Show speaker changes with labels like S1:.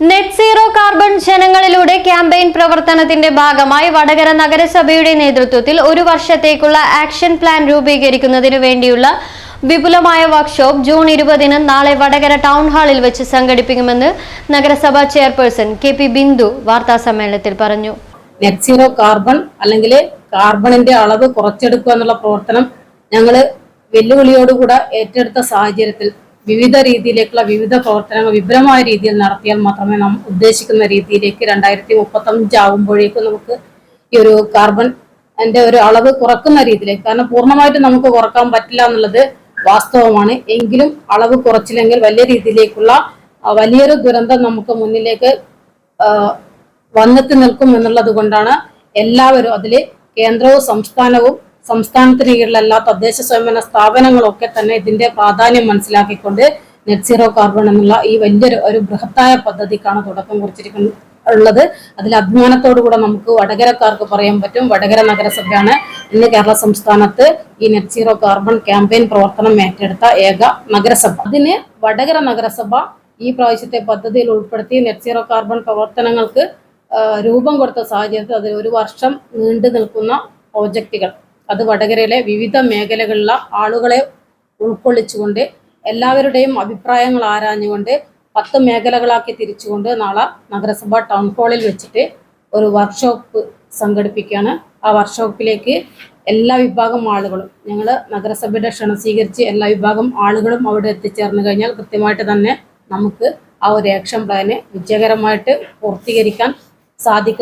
S1: Net zero carbon ജനങ്ങളിലൂടെ campaign പ്രവർത്തനത്തിന്റെ ഭാഗമായി വടകര നഗരസഭയുടെ നേതൃത്വത്തിൽ ഒരു വർഷത്തേക്കുള്ള ആക്ഷൻ പ്ലാൻ രൂപീകരിക്കുന്നതിന് വേണ്ടിയുള്ള വിപുലമായ വർക്ക്ഷോപ്പ് ജൂൺ ഇരുപതിന് നാളെ വടകര ടൗൺ ഹാളിൽ വെച്ച് സംഘടിപ്പിക്കുമെന്ന് നഗരസഭാ ചെയർപേഴ്സൺ കെ പി ബിന്ദു വാർത്താസമ്മേളനത്തിൽ പറഞ്ഞു.
S2: നെറ്റ് സീറോ കാർബൺ അല്ലെങ്കിൽ കാർബണിന്റെ അളവ് കുറച്ചെടുക്കുക എന്നുള്ള പ്രവർത്തനം ഞങ്ങൾ വെല്ലുവിളിയോടുകൂടെ ഏറ്റെടുത്ത സാഹചര്യത്തിൽ വിവിധ രീതിയിലേക്കുള്ള വിവിധ പ്രവർത്തനങ്ങൾ വിപുലമായ രീതിയിൽ നടത്തിയാൽ മാത്രമേ നാം ഉദ്ദേശിക്കുന്ന രീതിയിലേക്ക് രണ്ടായിരത്തി മുപ്പത്തഞ്ച് ആകുമ്പോഴേക്കും നമുക്ക് ഈ ഒരു കാർബൺ അതിന്റെ ഒരു അളവ് കുറക്കുന്ന രീതിയിലേക്ക് കാരണം പൂർണമായിട്ട് നമുക്ക് കുറയ്ക്കാൻ പറ്റില്ല എന്നുള്ളത് വാസ്തവമാണ്. എങ്കിലും അളവ് കുറച്ചില്ലെങ്കിൽ വലിയ രീതിയിലേക്കുള്ള വലിയൊരു ദുരന്തം നമുക്ക് മുന്നിലേക്ക് വന്നെത്തി നിൽക്കും എന്നുള്ളത് കൊണ്ടാണ് എല്ലാവരും അതിൽ കേന്ദ്രവും സംസ്ഥാനവും സംസ്ഥാനത്തിന് കീഴിലുള്ള എല്ലാ തദ്ദേശ സ്വയംഭരണ സ്ഥാപനങ്ങളും ഒക്കെ തന്നെ ഇതിന്റെ പ്രാധാന്യം മനസ്സിലാക്കിക്കൊണ്ട് നെറ്റ് സീറോ കാർബൺ എന്നുള്ള ഈ വലിയൊരു ഒരു ബൃഹത്തായ പദ്ധതിക്കാണ് തുടക്കം കുറിച്ചിരിക്കുന്നത് ഉള്ളത്. അതിൽ അഭിമാനത്തോടു കൂടെ നമുക്ക് വടകരക്കാർക്ക് പറയാൻ പറ്റും. വടകര നഗരസഭയാണ് ഇന്ന് കേരള സംസ്ഥാനത്ത് ഈ നെറ്റ് സീറോ കാർബൺ ക്യാമ്പയിൻ പ്രവർത്തനം ഏറ്റെടുത്ത ഏക നഗരസഭ. അതിന് വടകര നഗരസഭ ഈ പ്രാവശ്യത്തെ പദ്ധതിയിൽ ഉൾപ്പെടുത്തി നെറ്റ് സീറോ കാർബൺ പ്രവർത്തനങ്ങൾക്ക് രൂപം കൊടുത്ത സാഹചര്യത്തിൽ അതിൽ ഒരു വർഷം നീണ്ടു നിൽക്കുന്ന പ്രോജക്റ്റുകൾ. അത് വടകരയിലെ വിവിധ മേഖലകളിലുള്ള ആളുകളെ ഉൾക്കൊള്ളിച്ചുകൊണ്ട് എല്ലാവരുടെയും അഭിപ്രായങ്ങൾ ആരാഞ്ഞുകൊണ്ട് പത്ത് മേഖലകളാക്കി തിരിച്ചുകൊണ്ട് നാളെ നഗരസഭ ടൗൺ ഹാളിൽ വെച്ചിട്ട് ഒരു വർക്ക്ഷോപ്പ് സംഘടിപ്പിക്കുകയാണ്. ആ വർക്ക്ഷോപ്പിലേക്ക് എല്ലാ വിഭാഗം ആളുകളും ഞങ്ങൾ നഗരസഭയുടെ ക്ഷണം സ്വീകരിച്ച് എല്ലാ വിഭാഗം ആളുകളും അവിടെ എത്തിച്ചേർന്ന് കഴിഞ്ഞാൽ കൃത്യമായിട്ട് തന്നെ നമുക്ക് ആ ഒരു ആക്ഷൻ പ്ലാന് വിജയകരമായിട്ട് പൂർത്തീകരിക്കാൻ സാധിക്കുന്നു.